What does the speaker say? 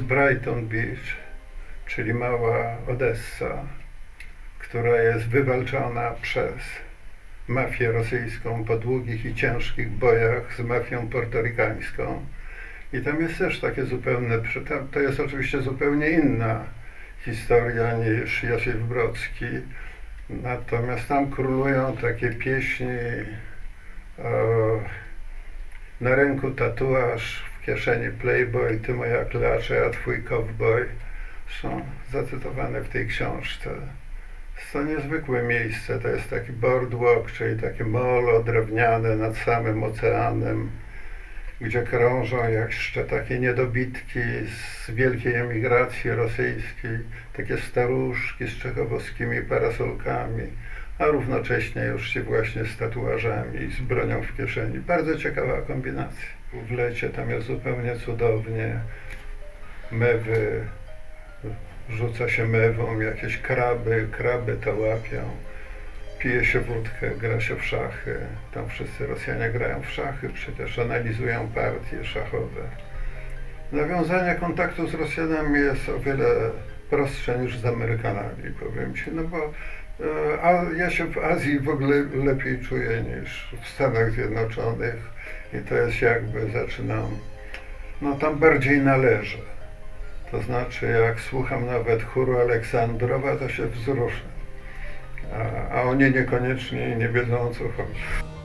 Brighton Beach, czyli mała Odessa, która jest wywalczona przez mafię rosyjską po długich i ciężkich bojach z mafią portorykańską. I tam jest też takie zupełne, to jest oczywiście zupełnie inna historia niż Josif Brodski. Natomiast tam królują takie pieśni o, na ręku tatuaż, kieszeni playboy, ty moja klacza, a twój cowboy są zacytowane w tej książce. Jest to niezwykłe miejsce, to jest taki boardwalk, czyli takie molo drewniane nad samym oceanem, gdzie krążą jeszcze takie niedobitki z wielkiej emigracji rosyjskiej, takie staruszki z czechowskimi parasolkami, a równocześnie już ci właśnie z tatuażami i z bronią w kieszeni. Bardzo ciekawa kombinacja. W lecie tam jest zupełnie cudownie. Mewy, rzuca się mewą, jakieś kraby, kraby to łapią. Pije się wódkę, gra się w szachy. Tam wszyscy Rosjanie grają w szachy, przecież analizują partie szachowe. Nawiązanie kontaktu z Rosjanami jest o wiele prostsze niż z Amerykanami, powiem Ci, no bo a ja się w Azji w ogóle lepiej czuję niż w Stanach Zjednoczonych i to jest jakby zaczynam, no tam bardziej należę. To znaczy jak słucham nawet chóru Aleksandrowa, to się wzruszę, a, a oni niekoniecznie nie wiedzą o co chodzi.